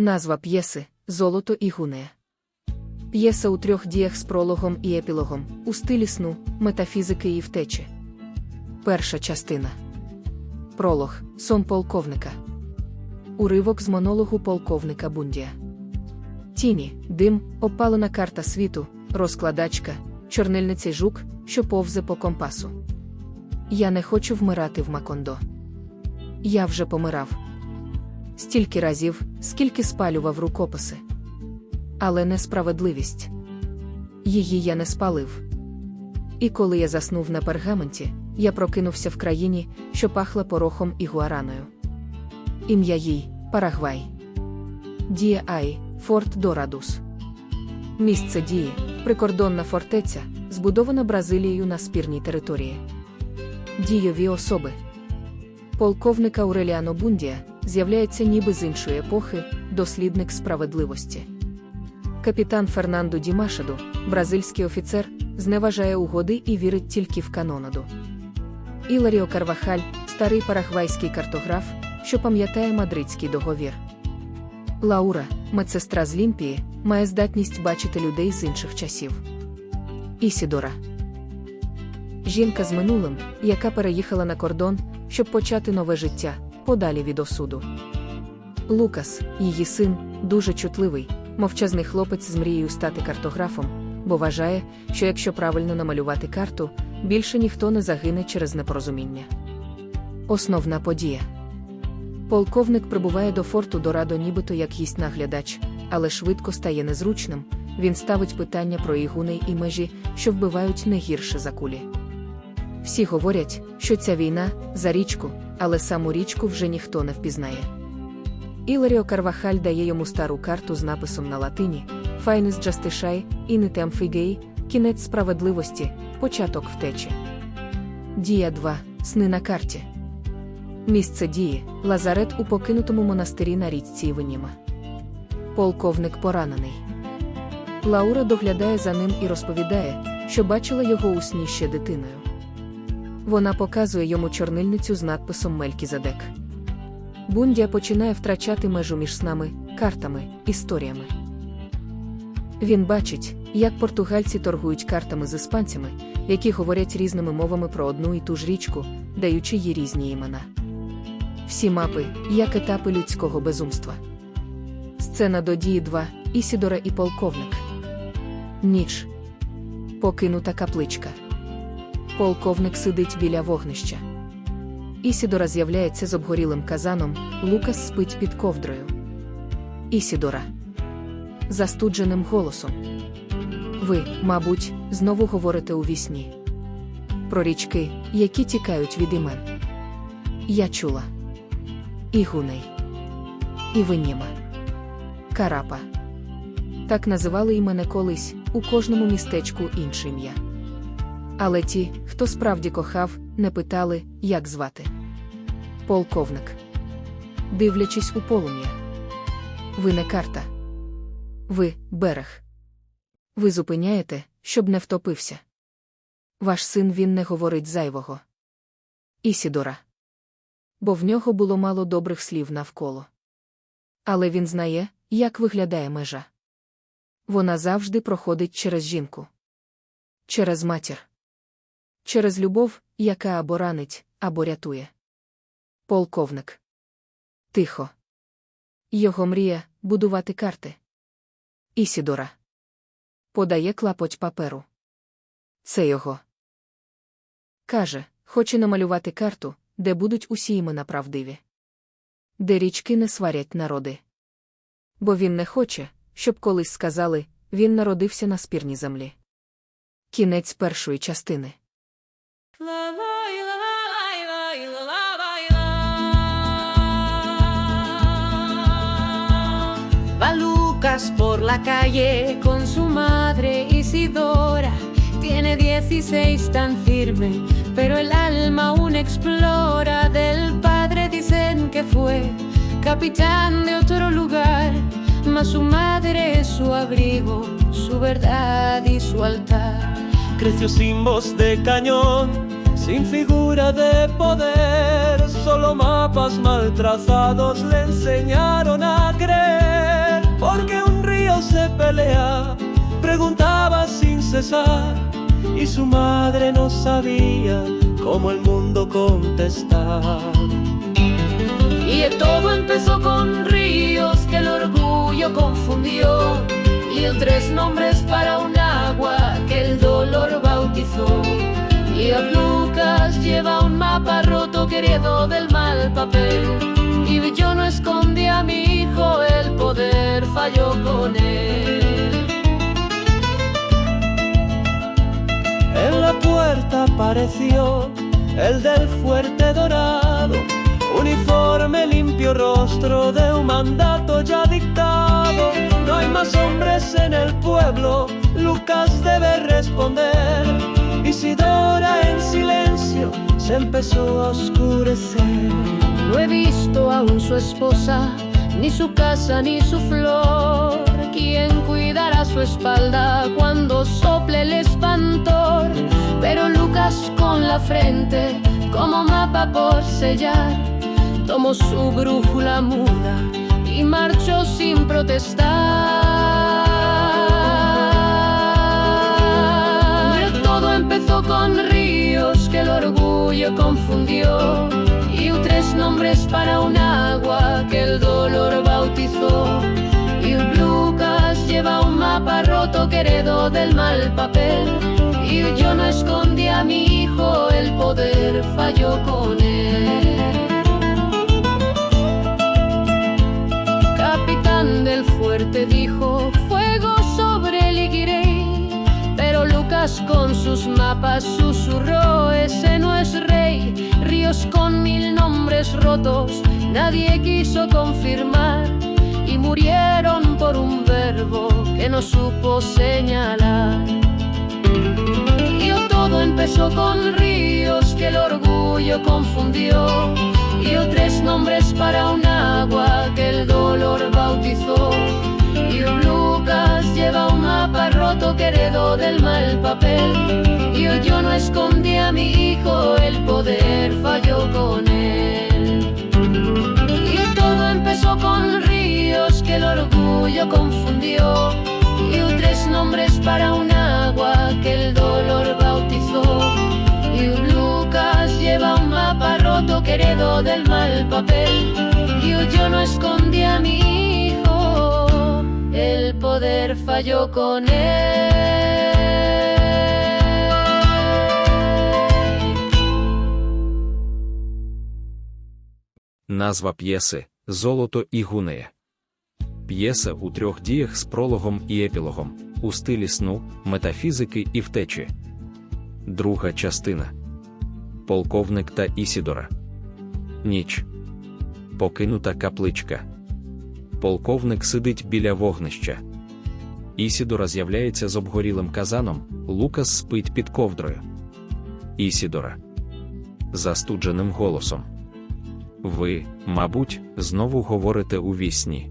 Назва п'єси Золото і гунея. П'єса у трьох діях з прологом і епілогом, у стилі сну, метафізики і втечі. Перша частина. Пролог Сон полковника. Уривок з монологу полковника Бундія. Тіні, дим, опалена карта світу, розкладачка, чорнильниця жук, що повзе по компасу. Я не хочу вмирати в Макондо. Я вже помирав. Стільки разів, скільки спалював рукописи. Але несправедливість. Її я не спалив. І коли я заснув на пергаменті, я прокинувся в країні, що пахла порохом і гуараною. Ім'я їй Парагвай. Дія Ай, Форт Дорадус. Місце дії прикордонна фортеця, збудована Бразилією на спірній території. Дійові особи. Полковник Ауреліано Бундія з'являється ніби з іншої епохи, дослідник справедливості. Капітан Фернандо Дімашаду, бразильський офіцер, зневажає угоди і вірить тільки в канонаду. Іларіо Карвахаль, старий парагвайський картограф, що пам'ятає мадридський договір. Лаура, медсестра з Лімпії, має здатність бачити людей з інших часів. Ісідора. Жінка з минулим, яка переїхала на кордон, щоб почати нове життя, подалі від осуду. Лукас, її син, дуже чутливий, мовчазний хлопець з мрією стати картографом, бо вважає, що якщо правильно намалювати карту, більше ніхто не загине через непорозуміння. Основна подія. Полковник прибуває до форту Дорадо нібито як гість наглядач, але швидко стає незручним. Він ставить питання про ігуни і межі, що вбивають не гірше за кулі. Всі говорять, що ця війна за річку, але саму річку вже ніхто не впізнає. Іларіо Карвахаль дає йому стару карту з написом на латині Файнес Джастишай, Інетем Фігей, кінець справедливості, початок втечі. Дія 2. Сни на карті. Місце дії Лазарет у покинутому монастирі на річці Івеніма. Полковник поранений. Лаура доглядає за ним і розповідає, що бачила його у сні ще дитиною. Вона показує йому чорнильницю з надписом Мелькізадек. Бундія починає втрачати межу між снами, картами, історіями. Він бачить, як португальці торгують картами з іспанцями, які говорять різними мовами про одну і ту ж річку, даючи їй різні імена. Всі мапи, як етапи людського безумства. Сцена до дії 2, Ісідора і полковник. Ніч. Покинута капличка. Полковник сидить біля вогнища. Ісідора з'являється з обгорілим казаном, Лукас спить під ковдрою. Ісідора. Застудженим голосом. Ви, мабуть, знову говорите у вісні. Про річки, які тікають від імен. Я чула. Ігуней. Івеніма. Карапа. Так називали і мене колись, у кожному містечку інше ім'я. Але ті, хто справді кохав, не питали, як звати. Полковник. Дивлячись у полум'я. Ви не карта. Ви берег. Ви зупиняєте, щоб не втопився. Ваш син він не говорить зайвого. Ісідора. Бо в нього було мало добрих слів навколо. Але він знає, як виглядає межа. Вона завжди проходить через жінку, через матір, через любов, яка або ранить, або рятує. Полковник. Тихо. Його мрія будувати карти. Ісідора. Подає клапоть паперу. Це його. Каже, хоче намалювати карту, де будуть усі імена правдиві. Де річки не сварять народи. Бо він не хоче, щоб колись сказали, він народився на спірній землі. Кінець першої частини. Va Lucas por la calle con su madre Isidora. Tiene 16 tan firme, pero el alma aún explora. Del padre dicen que fue capitán de otro lugar, mas su madre es su abrigo, su verdad y su altar creció sin voz de cañón, sin figura de poder, solo mapas mal trazados le enseñaron a creer, porque un río se pelea, preguntaba sin cesar, y su madre no sabía cómo el mundo contestar. Y todo empezó con ríos que el orgullo confundió, y tres nombres para una y a Lucas lleva un mapa roto querido del mal papel. Y yo no escondí a mi hijo, el poder falló con él. En la puerta apareció el del fuerte dorado, uniforme limpio rostro de un mandato ya dictado. No hay más hombres en el pueblo, Lucas debe responder. Isidora en silencio se empezó a oscurecer. No he visto aún su esposa, ni su casa, ni su flor. ¿Quién cuidará su espalda cuando sople el espantor? Pero Lucas con la frente, como mapa por sellar, tomó su brújula muda y marchó sin protestar. Con ríos que el orgullo confundió y tres nombres para un agua que el dolor bautizó. Y Lucas lleva un mapa roto que del mal papel. Y yo no escondí a mi hijo, el poder falló con él. Capitán del fuerte dijo, Con sus mapas susurró, ese no es rey. Ríos con mil nombres rotos, nadie quiso confirmar. Y murieron por un verbo que no supo señalar. Y todo empezó con ríos que el orgullo confundió. Y tres nombres para un agua que el dolor bautizó. Y Lucas lleva un mapa roto que del mal papel. Y yo no escondí a mi hijo, el poder falló con él. Y todo empezó con ríos que el orgullo confundió. Y tres nombres para un agua que el dolor bautizó. Y Lucas lleva un mapa roto que del mal papel. Y yo no escondí a mi hijo, poder falló con él. Назва п'єси Золото і гунея. П'єса у трьох діях з прологом і епілогом, у стилі сну, метафізики і втечі. Друга частина. Полковник та Ісідора. Ніч. Покинута капличка. Полковник сидить біля вогнища. Ісідора з'являється з обгорілим казаном, Лукас спить під ковдрою. Ісідора. Застудженим голосом. Ви, мабуть, знову говорите у вісні.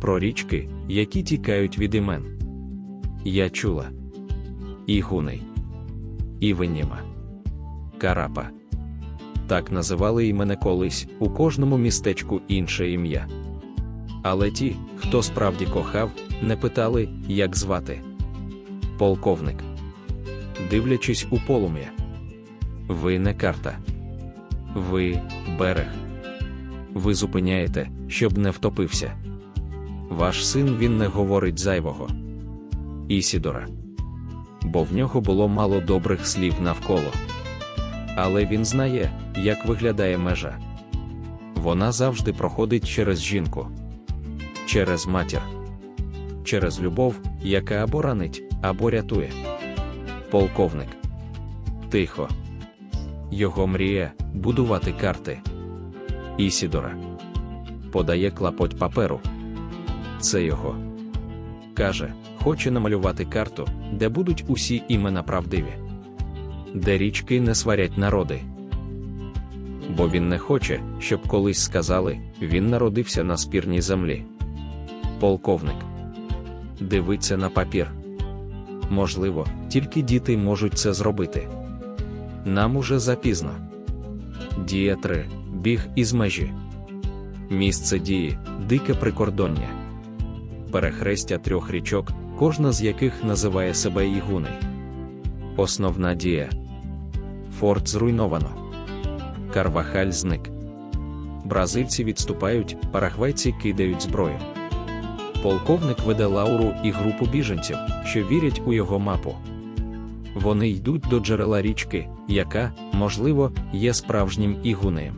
Про річки, які тікають від імен. Я чула. Ігуней. Івеніма. Карапа. Так називали і мене колись у кожному містечку інше ім'я. Але ті, хто справді кохав, не питали, як звати. Полковник. Дивлячись у полум'я. Ви не карта. Ви берег. Ви зупиняєте, щоб не втопився. Ваш син він не говорить зайвого. Ісідора. Бо в нього було мало добрих слів навколо. Але він знає, як виглядає межа. Вона завжди проходить через жінку, через матір, через любов, яка або ранить, або рятує. Полковник. Тихо. Його мрія будувати карти. Ісідора подає клапоть паперу. Це його. Каже, хоче намалювати карту, де будуть усі імена правдиві, де річки не сварять народи. Бо він не хоче, щоб колись сказали, він народився на спірній землі. Полковник дивиться на папір. Можливо, тільки діти можуть це зробити. Нам уже запізно. Дія 3. Біг із межі. Місце дії дике прикордоння. Перехрестя трьох річок, кожна з яких називає себе Ігуней. Основна дія. Форт зруйновано. Карвахаль зник. Бразильці відступають, парагвайці кидають зброю. Полковник веде Лауру і групу біженців, що вірять у його мапу. Вони йдуть до джерела річки, яка, можливо, є справжнім ігунеєм.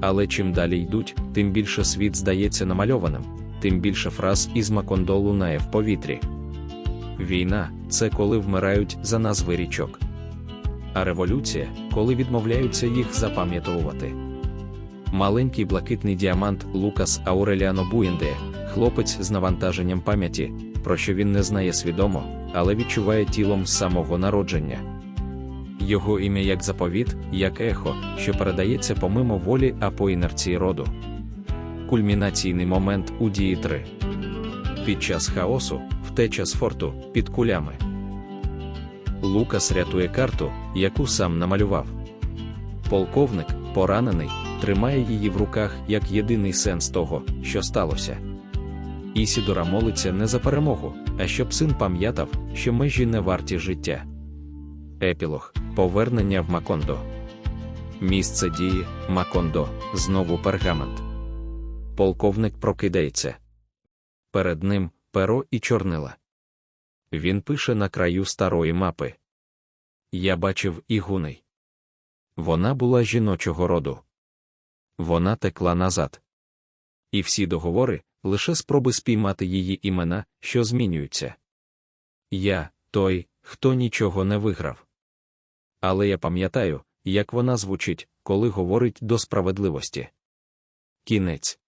Але чим далі йдуть, тим більше світ здається намальованим, тим більше фраз із Макондо лунає в повітрі. Війна це коли вмирають за назви річок. А революція, коли відмовляються їх запам'ятовувати. Маленький блакитний діамант Лукас Ауреліано Буєнде, хлопець з навантаженням пам'яті, про що він не знає свідомо, але відчуває тілом з самого народження. Його ім'я як заповіт, як ехо, що передається помимо волі, а по інерції роду. Кульмінаційний момент у дії 3. Під час хаосу, втеча з форту, під кулями. Лукас рятує карту, яку сам намалював. Полковник, поранений, тримає її в руках як єдиний сенс того, що сталося. Ісідора молиться не за перемогу, а щоб син пам'ятав, що межі не варті життя. Епілог Повернення в Макондо. Місце дії Макондо. Знову пергамент. Полковник прокидається. Перед ним перо і чорнила. Він пише на краю старої мапи. Я бачив ігуней. Вона була жіночого роду. Вона текла назад. І всі договори лише спроби спіймати її імена, що змінюються. Я той, хто нічого не виграв. Але я пам'ятаю, як вона звучить, коли говорить до справедливості. Кінець.